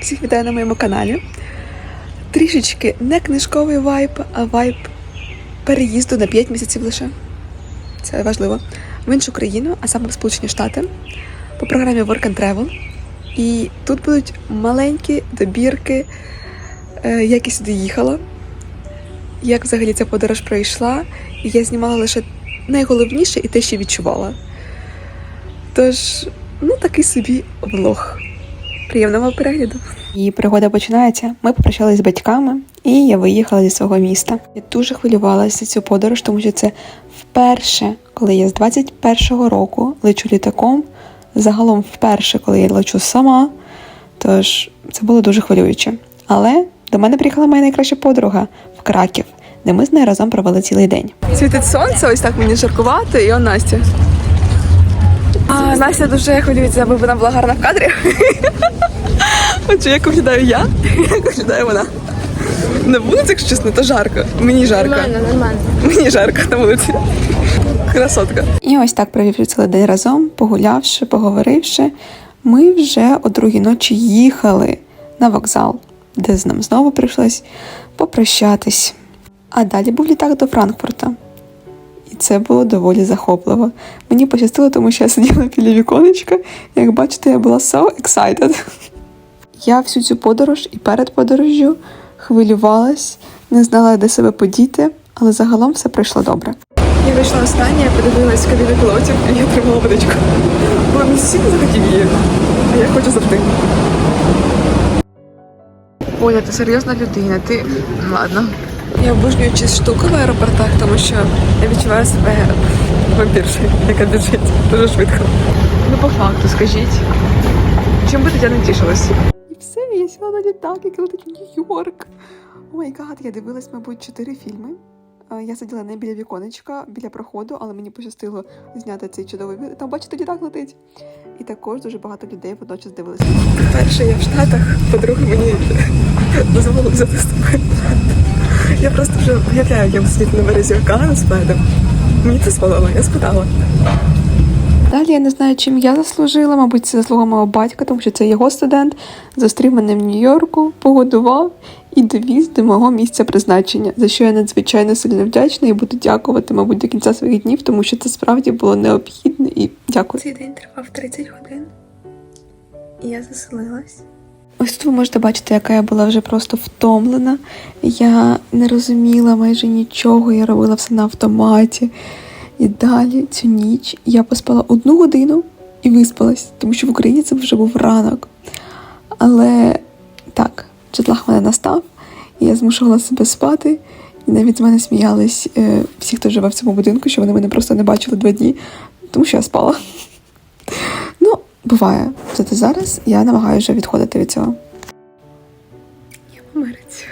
Всіх вітаю на моєму каналі. Трішечки не книжковий вайб, а вайб переїзду на 5 місяців лише. Це важливо. В іншу країну, а саме в Сполучені Штати, по програмі Work and Travel. І тут будуть маленькі добірки, е, як я сюди їхала, як взагалі ця подорож пройшла. І я знімала лише найголовніше і те, що відчувала. Тож, ну такий собі влог. Приємного перегляду. І пригода починається. Ми попрощалися з батьками, і я виїхала зі свого міста. Я дуже хвилювалася за цю подорож, тому що це вперше, коли я з 21-го року лечу літаком. Загалом вперше, коли я лечу сама. Тож це було дуже хвилююче. Але до мене приїхала моя найкраща подруга в Краків, де ми з нею разом провели цілий день. Світить сонце, ось так мені жаркувато, і он Настя. А, Настя дуже хвилюється, аби вона була гарна в кадрі. Отже, як виглядаю я, як виглядає вона. На вулиці, якщо чесно, то жарко. Мені жарко. Нормально, нормально. Мені жарко на вулиці. Красотка. І ось так провівши цілий день разом, погулявши, поговоривши, ми вже о другій ночі їхали на вокзал, де з нам знову прийшлось попрощатись. А далі був літак до Франкфурта. І це було доволі захопливо. Мені пощастило, тому що я сиділа біля віконечка. Як бачите, я була so excited. Я всю цю подорож і перед подорожжю хвилювалась, не знала, де себе подіти, але загалом все пройшло добре. Я вийшла остання, я подивилась в кабіни пілотів і я тримала водичку. Бо мій сусід захотів її, а я хочу завжди. Оля, ти серйозна людина, ти. Ладно. Я обожнюю ці штуки в аеропортах, тому що я відчуваю себе вампіршою, яка біжить дуже швидко. Ну, по факту, скажіть. Чим би не тішилась? Літак, який летить в Нью-Йорк. О гад, я дивилась, мабуть, чотири фільми. Е, Я сиділа не біля віконечка, біля проходу, але мені пощастило зняти цей чудовий вид. Там, бачите, літак летить. І також дуже багато людей водночас дивилися. Перше я в Штатах, по-друге, мені дозволили взяти з. Я просто вже уявляю, я світ на березі океану з. Мені це спалило, я спитала. Далі я не знаю, чим я заслужила, мабуть, це заслуга мого батька, тому що це його студент, зустрів мене в Нью-Йорку, погодував і довіз до мого місця призначення, за що я надзвичайно сильно вдячна і буду дякувати, мабуть, до кінця своїх днів, тому що це справді було необхідне і дякую. Цей день тривав 30 годин, і я заселилась. Ось тут ви можете бачити, яка я була вже просто втомлена. Я не розуміла майже нічого, я робила все на автоматі. І далі цю ніч я поспала одну годину і виспалась, тому що в Україні це вже був ранок. Але так, джетлаг мене настав, і я змушувала себе спати. І навіть з мене сміялись е, всі, хто живе в цьому будинку, що вони мене просто не бачили два дні, тому що я спала. Ну, буває. Зате зараз я намагаюся вже відходити від цього. Я в Америці.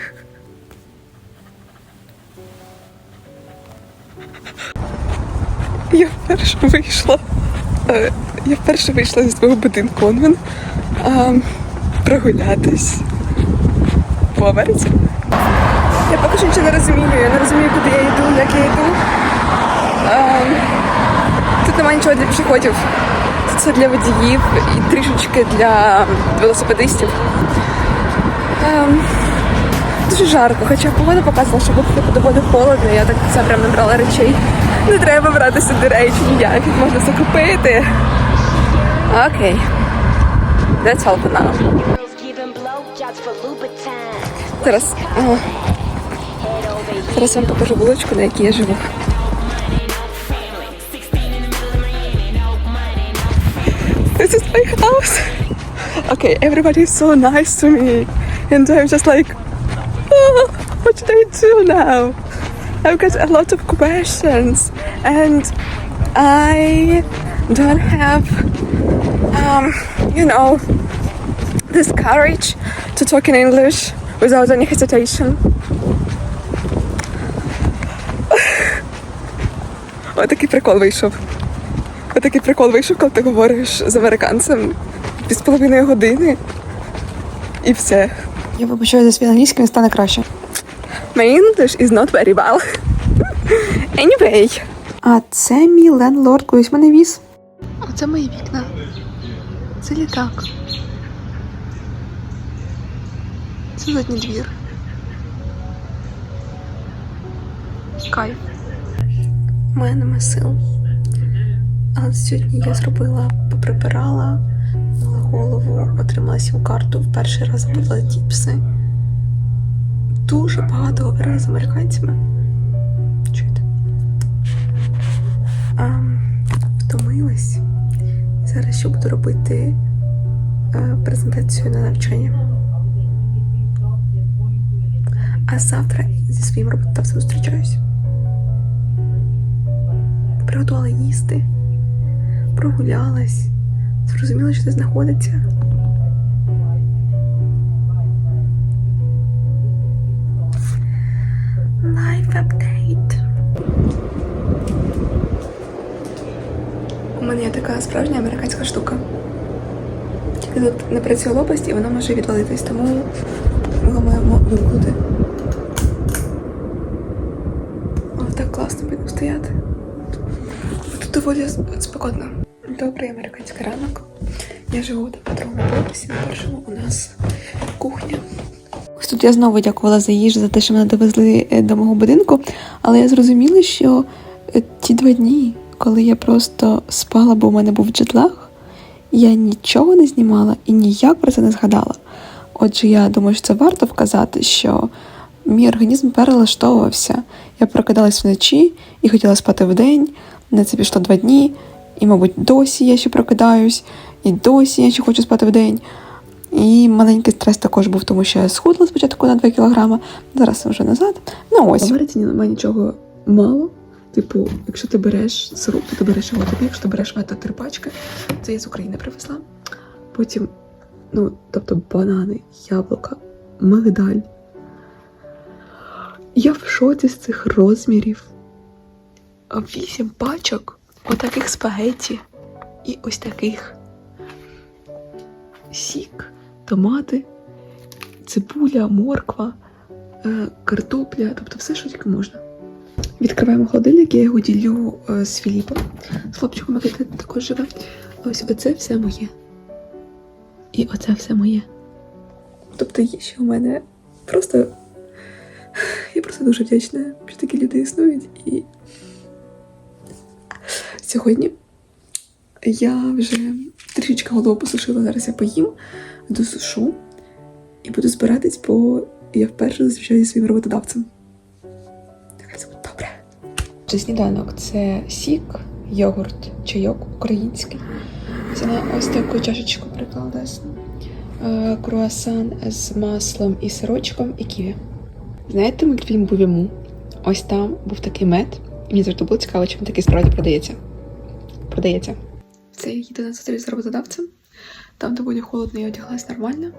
Я вперше вийшла. е, Я вперше вийшла зі свого будинку Онвен прогулятись по Америці. Я поки що нічого не розумію. Я не розумію, куди я йду, як я йду. Ем, Тут немає нічого для пішоходів. Все для водіїв і трішечки для велосипедистів. Ем, Дуже жарко, хоча погода показувала, що буде доволі холодно. Я так це прям набрала речей. Не треба брати сюди речі ніяких, можна все купити. Окей. That's all for now. Giving blowjobs for Louboutin. Зараз, ага, зараз вам покажу вуличку, на якій я живу. This is my house. Okay, everybody is so nice to me. And I'm just like, "Oh, what should I do now? I've got a lot of questions. And I don't have, um, you know, this courage to talk in English without any hesitation. Отакий прикол вийшов. Отакий прикол вийшов, коли ти говориш з американцем пів з половиною години. І все. Я вибачаю за свій англійський, він стане краще. My English is not very well. Anyway. А це мій лендлорд колись мене віз. Оце мої вікна. Це літак. Це задній двір. Кайф. У мене нема сил. Але сьогодні я зробила, поприбирала, голову, отримала сім-карту, в перший раз була тіпси. Дуже багато говорила з американцями. Чуєте? А, втомилась. Зараз ще буду робити е, презентацію на навчання. А завтра зі своїм роботодавцем зустрічаюсь. Приготувала їсти, прогулялась, зрозуміла, що це знаходиться. Мене є така справжня американська штука. Тільки тут не працює лопасть і вона може відвалитись, тому ми маємо вимкнути. О, так класно будемо стояти. Тут доволі с- спекотно. Добрий американський ранок. Я живу на другому поверсі, на першому у нас кухня. Ось тут я знову дякувала за їжу, за те, що мене довезли е, до мого будинку, але я зрозуміла, що е, ті два дні, коли я просто спала, бо у мене був джетлаг, я нічого не знімала і ніяк про це не згадала. Отже, я думаю, що це варто вказати, що мій організм перелаштовувався. Я прокидалась вночі і хотіла спати вдень. На це пішло два дні, і, мабуть, досі я ще прокидаюсь, і досі я ще хочу спати вдень. І маленький стрес також був, тому що я схудла спочатку на 2 кілограми, зараз вже назад. Ну ось. В Америці немає нічого мало. Типу, якщо ти береш сироп, то ти береш його тобі, якщо ти береш метод три пачки, це я з України привезла. Потім, ну, тобто банани, яблука, мигдаль. Я в шоці з цих розмірів. Вісім пачок отаких спагетті і ось таких сік, томати, цибуля, морква, е, картопля, тобто все, що тільки можна. Відкриваємо холодильник, я його ділю е, з Філіпом, з хлопчиком, який також живе. Ось оце все моє. І оце все моє. Тобто є ще у мене просто. Я просто дуже вдячна, що такі люди існують. І сьогодні я вже трішечки голову посушила, зараз я поїм, досушу і буду збиратись, бо я вперше зустрічаюся зі своїм роботодавцем. Це сніданок це сік, йогурт, чайок український. Це на ось таку чашечку прикладасно. Е, Круасан з маслом і сирочком і ківі. Знаєте мультфільм Бувіму? Ось там був такий мед. І мені завжди було цікаво, чи він такий справді продається. Продається. Це їду зустріч з роботодавцем. Там доволі холодно, я одяглась нормально.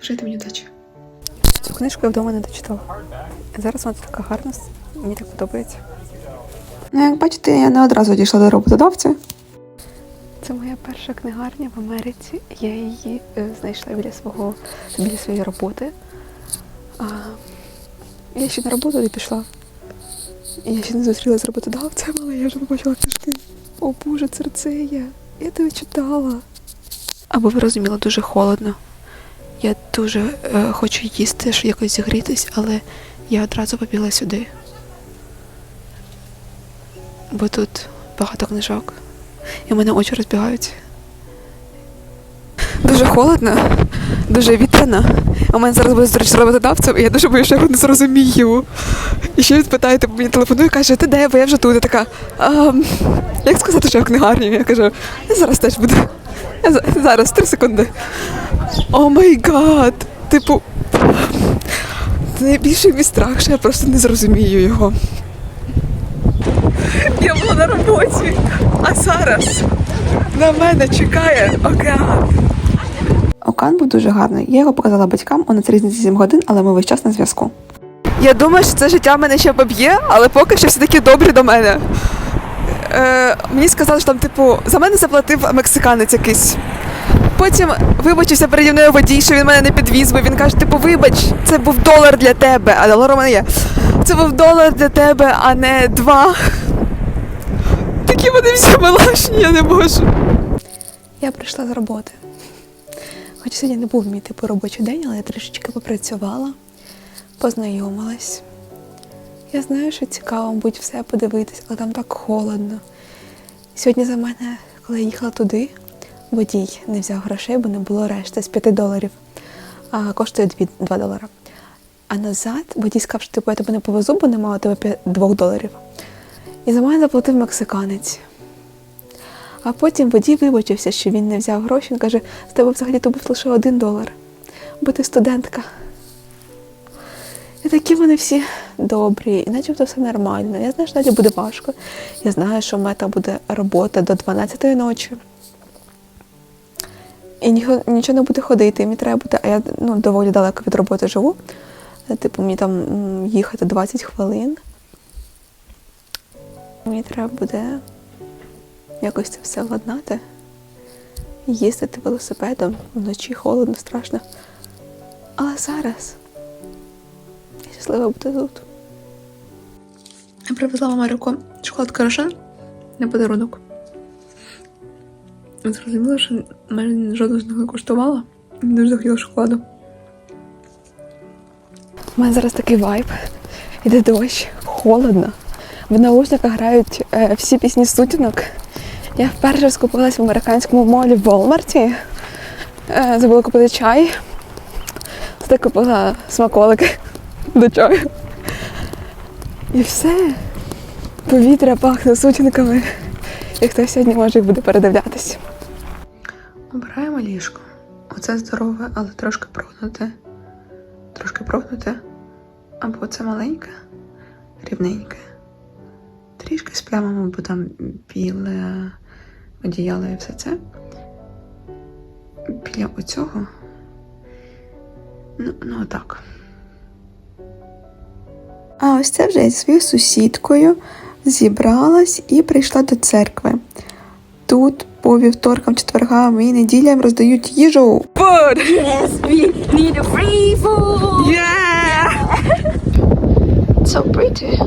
Вжити мені удачі. Цю книжку я вдома не дочитала. Зараз вона така гарна, мені так подобається. Ну, як бачите, я не одразу дійшла до роботодавця. Це моя перша книгарня в Америці. Я її е, знайшла біля свого біля своєї роботи. А, я ще на роботу не пішла. Я ще не зустрілася з роботодавцем, але я вже побачила книжки. О Боже, Церцея, я тебе читала. Аби ви розуміли, дуже холодно. Я дуже е, хочу їсти, щоб якось зігрітись, але я одразу побігла сюди. Бо тут багато книжок. І в мене очі розбігаються. Дуже холодно, дуже вітряно. У мене зараз буде зустріч з роботодавцем, і я дуже боюся, що я його не зрозумію. І ще він питає, типу, мені телефонує, каже, ти де, бо я вже тут. Я така, як сказати, що я в книгарні? Я кажу, я зараз теж буду. Я зараз, три секунди. О май гад! Типу, найбільший мій страх, що я просто не зрозумію його. Я була на роботі, а зараз на мене чекає океан. Океан був дуже гарний. Я його показала батькам, у нас різниця 7 годин, але ми весь час на зв'язку. Я думаю, що це життя мене ще поб'є, але поки що всі такі добрі до мене. Е, мені сказали, що там, типу, за мене заплатив мексиканець якийсь. Потім вибачився переді мною водій, що він мене не підвіз, бо він каже, типу, вибач, це був долар для тебе, а долар у мене є. Це був долар для тебе, а не два. Такі вони всі милашні, я не можу. Я прийшла з роботи. Хоча сьогодні не був мій типу робочий день, але я трішечки попрацювала, познайомилась. Я знаю, що цікаво, мабуть, все подивитись, але там так холодно. Сьогодні за мене, коли я їхала туди, водій не взяв грошей, бо не було решти з 5 доларів, а коштує 2, 2 долара. А назад водій сказав, що типу, я тебе не повезу, бо немає у тебе 2 доларів. І за мене заплатив мексиканець. А потім водій вибачився, що він не взяв гроші. Він каже, з тебе взагалі то був лише один долар, бо ти студентка. І такі вони всі добрі, і начебто все нормально. Я знаю, що далі буде важко. Я знаю, що мета буде робота до 12 ночі. І нічого не буде ходити, мені треба буде, а я ну, доволі далеко від роботи живу. Типу, мені там їхати 20 хвилин. Мені треба буде якось це все владнати. Їздити велосипедом вночі холодно, страшно. Але зараз я щаслива бути тут. Я привезла в Америку шоколадку Рошен на подарунок. Зрозуміло, що мене жодного з них не коштувала. Дуже захотіла шоколаду. У мене зараз такий вайб. Іде дощ, холодно. В наушниках грають е, всі пісні сутінок. Я вперше скупилась в американському молі в Волмарті. Е, забула купити чай. Туди купила смаколики до чаю. І все. Повітря пахне сутінками. І хтось сьогодні може і буде передивлятися. Обираємо ліжко. Оце здорове, але трошки прогнуте. Трошки прогнуте. Або це маленьке, рівненьке. Трішки з плямами, бо там біле одіяло і все це. Біля оцього. Ну, ну отак. А ось це вже зі своєю сусідкою зібралась і прийшла до церкви. Тут по вівторкам, четвергам і неділям роздають їжу. Yes, we need a free food. So pretty.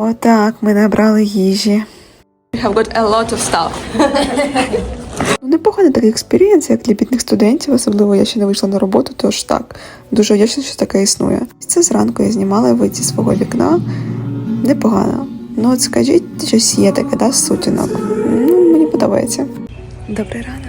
Отак, ми набрали їжі. We have got a lot of stuff. Ну, Непоганий такий експірієнс, як для бідних студентів, особливо я ще не вийшла на роботу, тож так, дуже вдячна, що таке існує. Це зранку я знімала вид зі свого вікна. Непогано. Ну от скажіть, щось є таке, да, сутінок. Ну, мені подобається. Добрий ранок.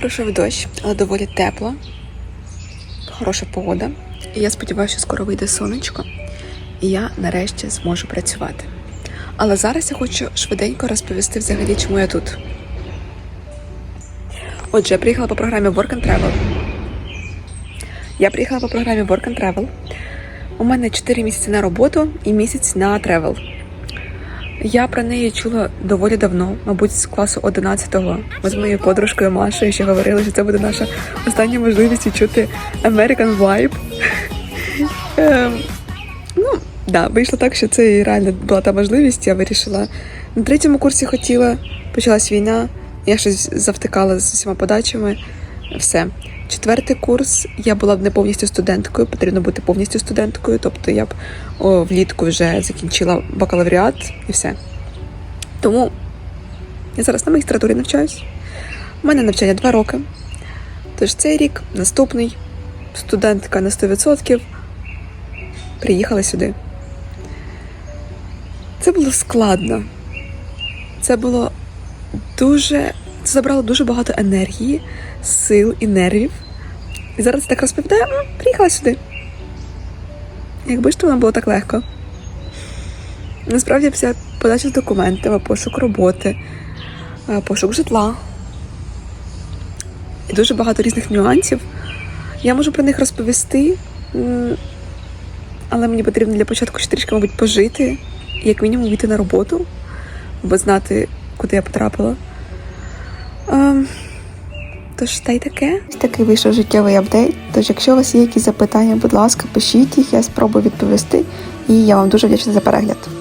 Пройшов дощ, але доволі тепло. Хороша погода. І я сподіваюся, що скоро вийде сонечко, і я нарешті зможу працювати. Але зараз я хочу швиденько розповісти взагалі, чому я тут. Отже, я приїхала по програмі Work and Travel. Я приїхала по програмі Work and Travel. У мене 4 місяці на роботу і місяць на тревел. Я про неї чула доволі давно, мабуть, з класу 11-го. Ми з моєю подружкою Машею ще говорили, що це буде наша остання можливість відчути American Vibe. Ем, Ну, да, вийшло так, що це і реально була та можливість. Я вирішила. На третьому курсі хотіла, почалась війна, я щось завтикала з усіма подачами. Все. Четвертий курс я була б не повністю студенткою, потрібно бути повністю студенткою, тобто я б о, влітку вже закінчила бакалавріат і все. Тому я зараз на магістратурі навчаюсь. У мене навчання два роки. Тож цей рік, наступний, студентка на 100%. Приїхала сюди. Це було складно. Це було дуже. Це забрало дуже багато енергії, сил і нервів. І зараз так розповідаю, приїхала сюди. Якби ж то воно було так легко. Насправді вся подача з документами, пошук роботи, пошук житла. І дуже багато різних нюансів. Я можу про них розповісти, але мені потрібно для початку ще трішки, мабуть, пожити, як мінімум війти на роботу, аби знати, куди я потрапила. Тож та й таке. Такий вийшов життєвий апдейт. Тож, якщо у вас є якісь запитання, будь ласка, пишіть їх, я спробую відповісти. І я вам дуже вдячна за перегляд.